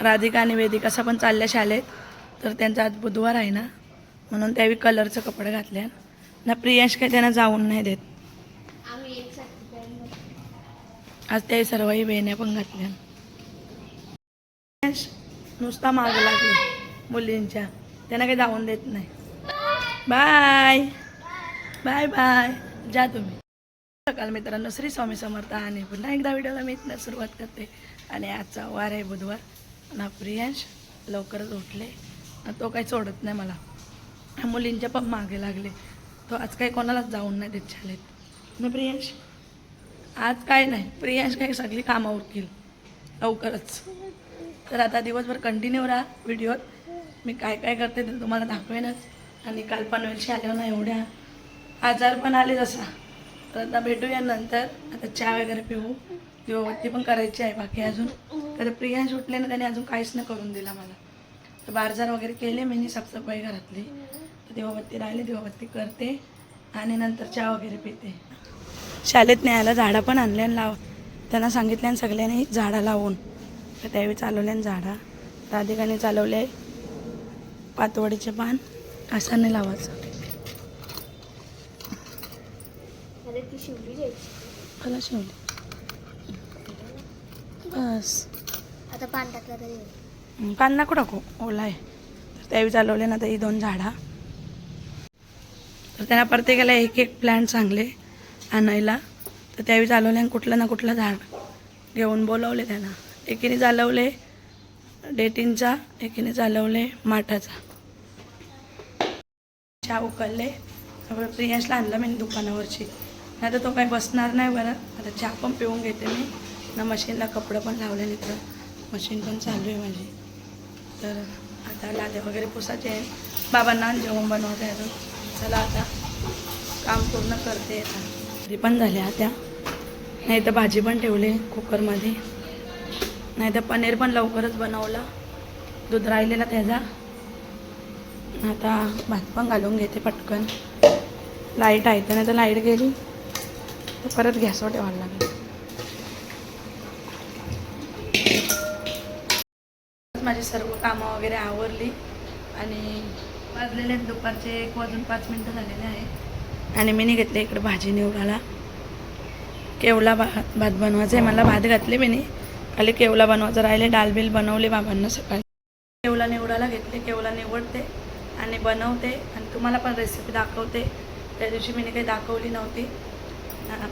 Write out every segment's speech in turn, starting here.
राधिका आणि वेदिका असं पण चालल्या शाळेत. तर त्यांचा आज बुधवार आहे ना म्हणून त्यावेळी कलरचं कपडे घातले. ना प्रियांश काय त्यांना जाऊन नाही देत. आज त्याही सर्वही बहिण्या पण घातल्या. प्रियांश नुसता माग लागले मुलींच्या. त्यांना काही जाऊन देत नाही. बाय. Bye bye. जा तुम्ही. सकाळ मित्रांनो श्री स्वामी समर्थ आणि पुन्हा एकदा व्हिडिओला मी इथनं सुरुवात करते. आणि आजचा वार आहे बुधवार. ना प्रियांश लवकरच उठले. तो काही सोडत नाही मला. मुलींचे मुलींच्या पण मागे लागले. तो आज काही कोणालाच जाऊन नाही देत शाळेत. ना प्रियांश? आज काय नाही. प्रियांश काही सगळी कामं उरकील लवकरच. तर आता दिवसभर कंटिन्यू राहा व्हिडिओत मी काय काय करते ते तुम्हाला दाखवेनच. आणि काल पनवेलशी आल्यावर ना एवढ्या. आजार पण आले जसा. तर आता भेटूया नंतर. आता चहा वगैरे पिऊ. दिवाबत्ती पण करायची आहे बाकी अजून. तर उठले ना त्याने अजून काहीच नाही करून दिला मला. तर बारजार वगैरे केले मी साफसफाई घरातली तर दिवाबत्ती राहिली दिवाबत्ती करते आणि नंतर चहा वगैरे पिते. शाळेत न्यायला झाडं पण आणले आणि लाव त्यांना सांगितले आणि सगळ्यांनी झाडं लावून. तर त्यावेळी चालवले आणि झाडं. राधिकाने चालवले पातवडीचे पान असं नाही लावायचं. अरे ती शिवली जायची मला शिवले. बस. आता पान टाकलं तरी पान नको टाकू ओला आहे. तर त्यावेळी चालवले ना तर ही दोन झाडा. तर त्यांना प्रत्येकाला एक एक प्लॅन्ट सांगले आणायला. तर त्यावेळी चालवले आणि कुठलं ना कुठलं झाड घेऊन बोलवले त्यांना एकीने चालवले डेटिनचा एकीने चालवले माठाचा. चहा उकळले त्यामुळे प्रियांशला आणलं मी दुकानावरची. नाही तर तो काही बसणार नाही बरं. आता चहा पण पिऊन घेते मी. ना मशीनला कपडं पण लावले नाही तर मशीन पण चालू आहे माझी. तर आता लादे वगैरे पुसायचे आहे. बाबांना जेवण बनवत आहे चला आता काम पूर्ण करते आता. तरी पण झाल्या त्या नाही तर भाजी पण ठेवली कुकरमध्ये. नाही तर पनीर पण लवकरच बनवलं. दूध राहिलेला त्याचा. आता भात पण घालून घेते पटकन. लाइट आहे तर नाही तर लाइट गेली. तर परत गॅसवर ठेवायला लागेल. माझी सर्व कामं वगैरे आवरली आणि वाजलेले आहेत दुपारचे एक वाजून पाच मिनटं झालेले आहे आणि मी घेतले इकडे भाजी निवडायला. केवला भा भात बनवायचा आहे. मला भात घातले मी खाली केवला बनवायचं राहिले. डालबिल बनवले बाबांना सकाळी. केवला निवडायला घेतले. केवला निवडते आणि बनवते. आणि तुम्हाला पण रेसिपी दाखवते. त्या दिवशी मी काही दाखवली नव्हती.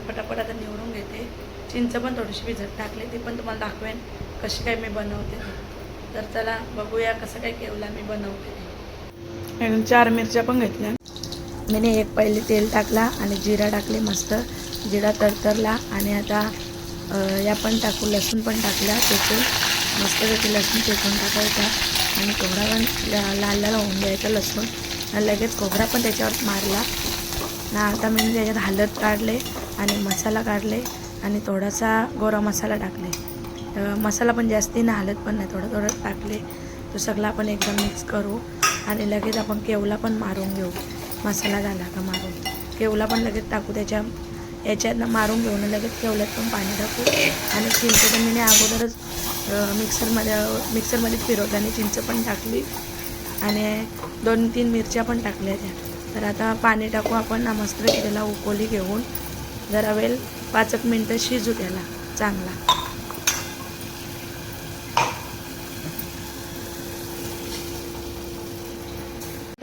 पटापट आता निवडून घेते. चिंच पण थोडीशी भिजत टाकली. ती पण तुम्हाला दाखवेन कशी काय मी बनवते. तर चला बघूया कसं काय केवला मी बनवते. आणि चार मिरच्या पण घेतल्या. मी एक पहिले तेल टाकला आणि जिरा टाकले मस्त. जिरा तडतरला आणि आता या पण टाकू लसूण पण टाकला चेचून. मस्तपैकी लसूण चेचून टाकायचा. आणि खोबरा पण लाल लाल होऊन द्यायचा लसूण. आणि लगेच खोबरा पण त्याच्यावर मारला. ना आता मी त्याच्यात हळद काढले आणि मसाला काढले आणि थोडासा गोरा मसाला टाकले. मसाला पण जास्ती नाही हलत पण नाही थोडं थोडं टाकले तो सगळा आपण एकदम मिक्स करू आणि लगेच आपण केवला पण मारून घेऊ. मसाला झाला का मारून. केवला पण लगेच टाकू त्याच्या याच्यातनं मारून घेऊन लगेच केवल्यात पण पाणी टाकू. आणि चिंच तर मी अगोदरच मिक्सरमध्ये मिक्सरमध्ये फिरवताना चिंच पण टाकली. आणि दोन तीन मिरच्या पण टाकल्या त्या. तर आता पाणी टाकू आपण नामस्त्र केलेला उकोली घेऊन. जरा वेळ पाच एक मिनटं शिजू त्याला चांगला.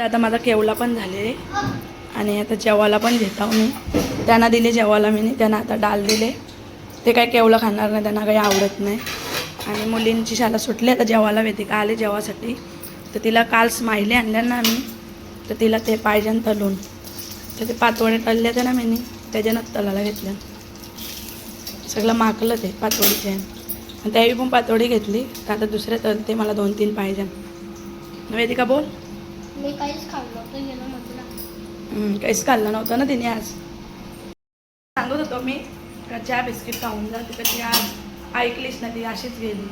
आता माझा केवला पण झाले. आणि आता जेवायला पण घेता मी. त्यांना दिले जेवायला मी. त्यांना आता डाल दिले. ते काय केवलं खाणार नाही त्यांना काही आवडत नाही. आणि मुलींची शाळा सुटली आता जेवायला वेदिका आले जेवासाठी. तर तिला काल स्माइली आणल्या ना आम्ही. तर तिला ते पाहिजे तलून. तर ते पातवडे तळले होते ना मी त्याच्यानं तलाला घेतल्या. सगळं माकलं ते पातवडीचे आणि त्यावेळी पण पातवडी घेतली. तर आता दुसऱ्या तळते मला दोन तीन पाहिजे. वेदिका बोल. मी काहीच खाल्लं नव्हतं गेलं म्हटलं. हम्म, काहीच खाल्लं नव्हतं ना तिने आज. सांगत होतो मी का चहा बिस्किट खाऊन जा तिकडे ती आज ऐकलीच ना ती अशीच गेली.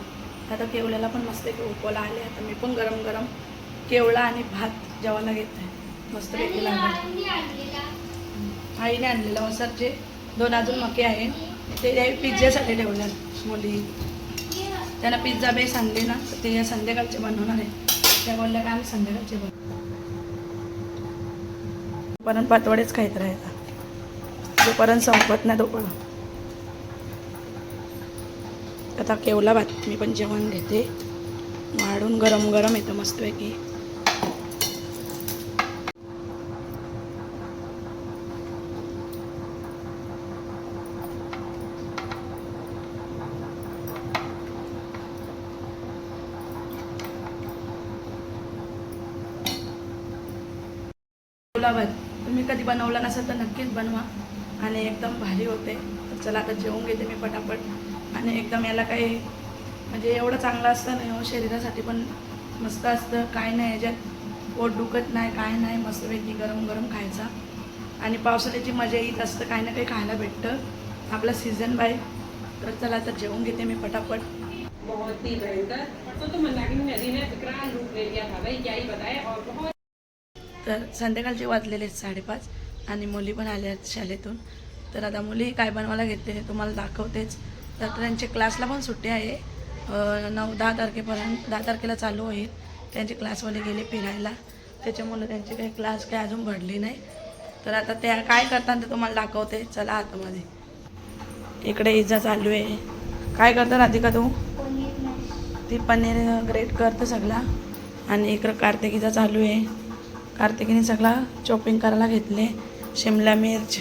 आता केवल्याला पण मस्त उकवला आले आता मी पण गरम गरम केवळा आणि भात जेवायला घेत आहे मस्त पैकी लागेल. आईने आणलेलं. वसरचे दोन अजून मके आहे ते पिझ्झासाठी ठेवल्या मुली. त्यांना पिझ्झा बेस आणली ना तर ते संध्याकाळचे बनवणार आहे. त्या बोलल्या का आम्ही संध्याकाळचे बनवू? परत पातवडेच खायत राहायचा जोपर्यंत संपत नाही तोपर्यंत. आता केवला भात मी पण जेवण घेते. वाढून गरम गरम येतं मस्तपैकी. भात. तुम्ही कधी बनवला नसेल तर नक्कीच बनवा. आणि एकदम भारी होते. तर चला आता जेवून घेते मी पटापट. आणि एकदम याला काही म्हणजे एवढं चांगलं असतं ना हो शरीरासाठी पण मस्त असतं. काय नाही याच्यात पोट दुखत नाही काय नाही. मस्तपैकी गरम गरम खायचा. आणि पावसाळ्याची मजा येत असतं काही ना काही खायला भेटतं. आपला सीझन बाय तर चला आता जेवून घेते मी पटापट. बहुत ही भयंकर. तो तो मंदाकिनी नदी ने विकराल लूट ले लिया था। भाई क्या ही बताए? और बहुत तर संध्याकाळचे वाजलेले आहेत साडेपाच आणि मुली पण आल्या आहेत शाळेतून. तर आता मुली काय बनवायला घेते हे तुम्हाला दाखवतेच. तर त्यांच्या क्लासला पण सुट्टी आहे. नऊ दहा तारखेपर्यंत दहा तारखेला चालू होईल. त्यांचे क्लासवाले गेले फिरायला. त्याच्यामुळे त्यांचे काही क्लास काही अजून भरली नाही. तर आता त्या काय करतात ते तुम्हाला दाखवते. चला आतमध्ये इकडे इजा चालू आहे. काय करतात राधिका तू? ती पनीर ग्रेट करतं सगळा. आणि इकडं कार्तिकीचा चालू आहे. कार्तिकीने सगळा चॉपिंग करायला घेतले. शिमला मिर्च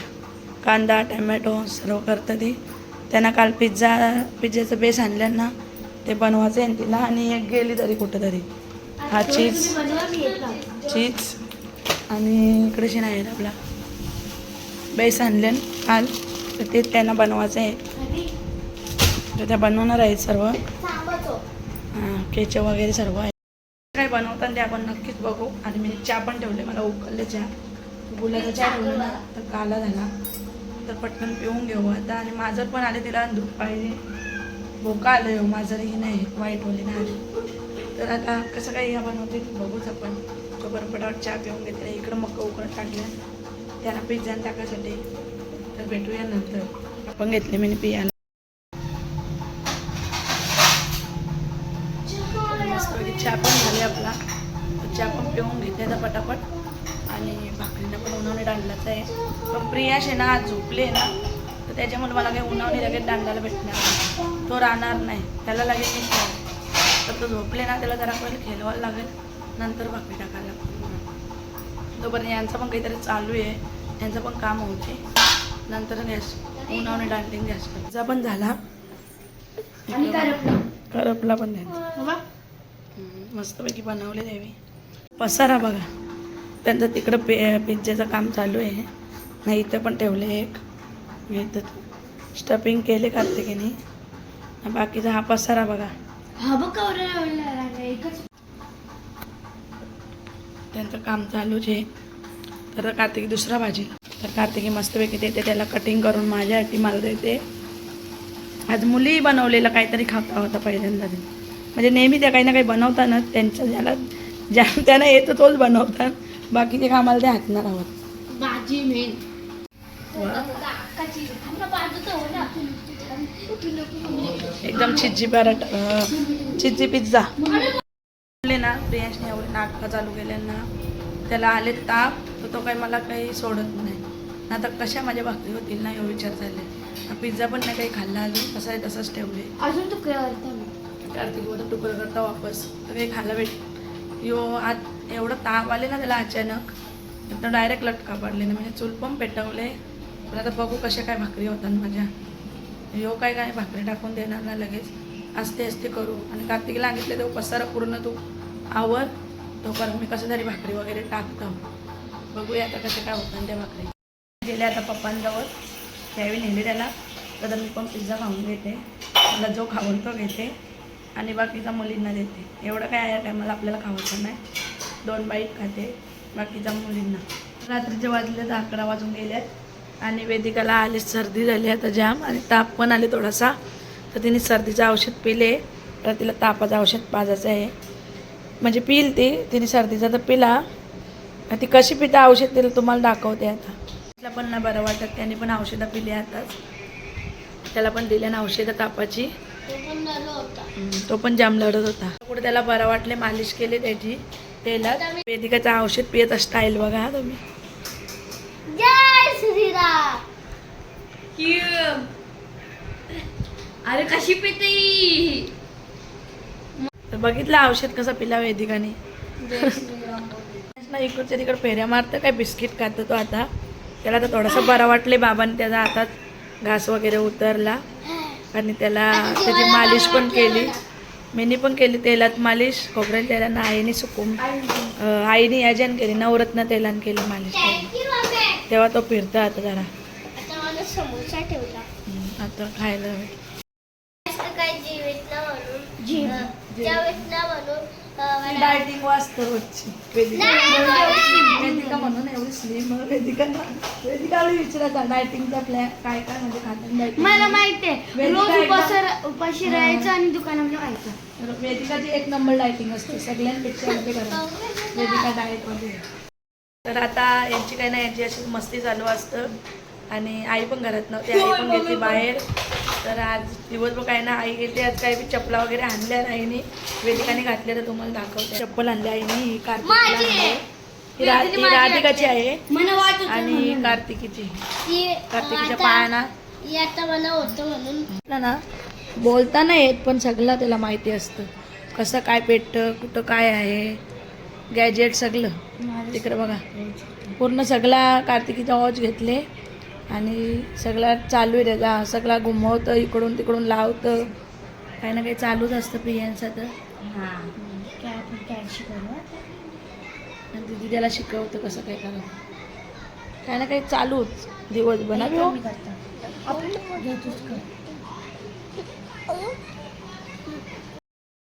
कांदा टमॅटो सर्व करतं ती. त्यांना काल पिझ्झा पिझ्झाचं बेस आणलं ना ते बनवायचं आहे तिला आणि एक गेली तरी कुठं तरी हा चीज चीज आणि इकडे नाही आहेत आपला. बेस आणले काल तर ते त्यांना बनवायचं आहे. तर त्या बनवणार आहेत सर्व. हां केचे वगैरे सर्व आहे. बनवतात ते आपण नक्कीच बघू. आणि मी चहा पण ठेवले मला उकळले चहा. गुलाचा चहा ठेवला ना तर काला झाला. तर पटकन पिऊन घेऊ आता. आणि माझं पण आले तिला दूध पाहिजे. भोका आलं हो माझंही नाही वाईट होली नाही आली. तर आता कसं काही ह्या बनवते बघूच आपण. तो बरपटावर चहा पिऊन घेतला इकडं मग उकळत टाकल्या त्याला पिझ्झा टाकायसाठी. तर भेटूया नंतर. आपण घेतले मी पियाला मस्तपैकी चहा पण झाले आपला तर चहा पण पिऊन घेते आता पटापट आणि भाकरीला पण उन्हावणे दांडलाच आहे पण प्रियाश आहे ना आज झोपले ना तर त्याच्यामुळे मला काही उन्हावणे लगेच दांडायला भेटणार. तो राहणार नाही. त्याला लगेच खेळ. तर तो झोपले ना त्याला जरा पहिले खेळवायला लागेल. नंतर भाकरी टाकायला. लागेल तोपर्यंत यांचं पण काहीतरी चालू आहे. यांचं पण काम होते. नंतर गॅस उन्हावणे दांडीन गॅस जा पण झाला. करपला. पण हम्म, मस्तपैकी बनवले देवी. पसारा बघा. त्यांचं तिकडं पे पिझ्झाचं काम चालू आहे. नाही इथं पण ठेवले एक. इथं स्टफिंग केले कार्तिकीने. बाकीचा हा पसारा बघा. हा बघ कवरा एकच. त्यांचं काम चालूच आहे. तर कार्तिकी दुसरा भाजी. तर कार्तिकी मस्तपैकी देते. त्याला कटिंग करून माझ्यासाठी मला देते. आज मुली बनवलेलं काहीतरी खाता होता पहिल्यांदा म्हणजे नेहमी त्या काही ना काही बनवताना त्यांच्या ज्याला ज्या त्यांना येतं तोच बनवतात. बाकीचे कामाला ते हातणार आहोत. भाजी मेन. वा. एकदम चिज्जी पॅरट चिज्जी पिझ्झा. ना प्रियांशने एवढे नाटकं चालू केले ना त्याला आले ताप तर तो काही मला काही सोडत नाही. आता कशा माझ्या भाकरी होतील ना एवढे विचार झाले. पिझ्झा पण नाही काही खाल्ला अजून कसं आहे तसंच ठेवले. अजून तू करतो कार्तिक बोलतो तुकडं करता वापस. तर काही खायला भेट. यो आज एवढं ताप आले ना त्याला अचानक. एकदम डायरेक्ट लटका पडले ना. म्हणजे चूल पण पेटवले. पण आता बघू कशा काय भाकरी होतात माझ्या. यो काय काय भाकरी टाकून देणार ना लगेच. असते असते करू. आणि कार्तिकला सांगितले तो पसारा पूर्ण तू आवर. तोपर्यंत मी कसं तरी भाकरी वगैरे टाकतो. बघूया आता कसे काय होतात त्या भाकरी. गेले आता पप्पांजवळ. त्यावेळी नेले त्याला. तर मी पण पिझ्झा खाऊन घेते. मला जो खावडतो घेते. आणि बाकीचा मुलींना देते. एवढं काय या टायमाला आपल्याला खावायचं नाही. दोन बाईट खाते बाकीच्या मुलींना. रात्रीचे वाजले तर अकरा वाजून गेल्यात आणि वेदिकाला आली सर्दी झाली आता जाम आणि ताप पण आले थोडासा. तर तिने सर्दीचं औषध पिले. तर तिला तापाचं औषध पाजायचं आहे. म्हणजे पिल ती तिने सर्दीचा तर पिला. आणि ती कशी पिता औषध तिला तुम्हाला दाखवते आता. तिला पण नाही बरं वाटत त्याने पण औषधं पिली आताच. त्याला पण दिल्या ना औषधं तापाची. तो पण जाम लढत होता. कुठे त्याला बरं वाटले मालिश केली त्याची. तेलात. वेदिकाचं औषध पियत स्टाईल बघा हा तुम्ही. अरे कशी पिते बघितलं औषध कसं पिला वेदिकाने. इकडच्या तिकडे फेऱ्या मारतं काय बिस्किट खातो तो आता. त्याला तर थोडंसं बरं वाटले बाबांनी त्याचा हातात घास वगैरे उतरला. आणि त्याला त्याची मालिश पण केली. मीनी पण केली तेलात मालिश खोबरेल तेलानं आईने सुकून आईने याजन केली नवरत्न तेलानं केली मालिश तेव्हा तो फिरतो आता जरा. आता खायला जास्त काही जीवित ना म्हणून अं, जेवित ना म्हणून अं, मला- डायटिंग वाचतं रोजची. वेदिका म्हणून एवढी स्लिम वेदिका वेदिका विचारायचा डायटिंगचा प्लॅन काय काय म्हणजे खातात मला माहिती आहे रोज उपाशी राहायचं आणि दुकानामध्ये व्हायचं. वेदिकाची एक नंबर डायटिंग असते. सगळ्यांपेक्षा मध्ये वेदिका डाएटमध्ये तर आता यांची काही नाही यांची अशी मस्ती चालू असतं. आणि आई पण घरात नव्हती आई पण गेली बाहेर. तर आज दिवसभर काय ना आई गेली आज काही बी चपला वगैरे आणल्या आईने वेदिकाने घातल्या तर तुम्हाला दाखवते. चप्पल आणली आईने ही. ही ही राधिकाची आहे. आणि कार्तिकीची कार्तिकीच्या पायाना. ना बोलता नाही येत पण सगळं त्याला माहिती असतं. कसं काय पेटतं कुठं काय आहे. गॅजेट सगळं. तिकडे बघा. पूर्ण सगळा कार्तिकीचा वॉच घेतले. आणि सगळा चालू आहे त्याचा. सगळा घुमवतं इकडून तिकडून लावतं. काही ना काही चालूच असतं प्रियांचं तर. आणि दिदी त्याला शिकवतं कसं काय करावं. काही ना काही चालूच दिवसभर. ना हो?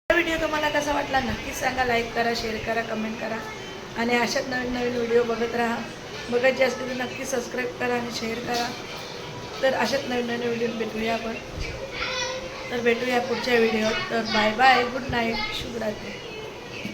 व्हिडिओ तुम्हाला कसा वाटला नक्कीच सांगा. लाईक करा शेअर करा कमेंट करा. आणि अशाच नवीन नवीन व्हिडिओ बघत राहा. बघायची असतील तर नक्की सबस्क्राईब करा आणि शेअर करा. तर अशाच नवीन नवीन व्हिडिओ भेटूया आपण. तर भेटूया पुढच्या व्हिडिओत तर बाय बाय गुड नाईट शुभरात्री.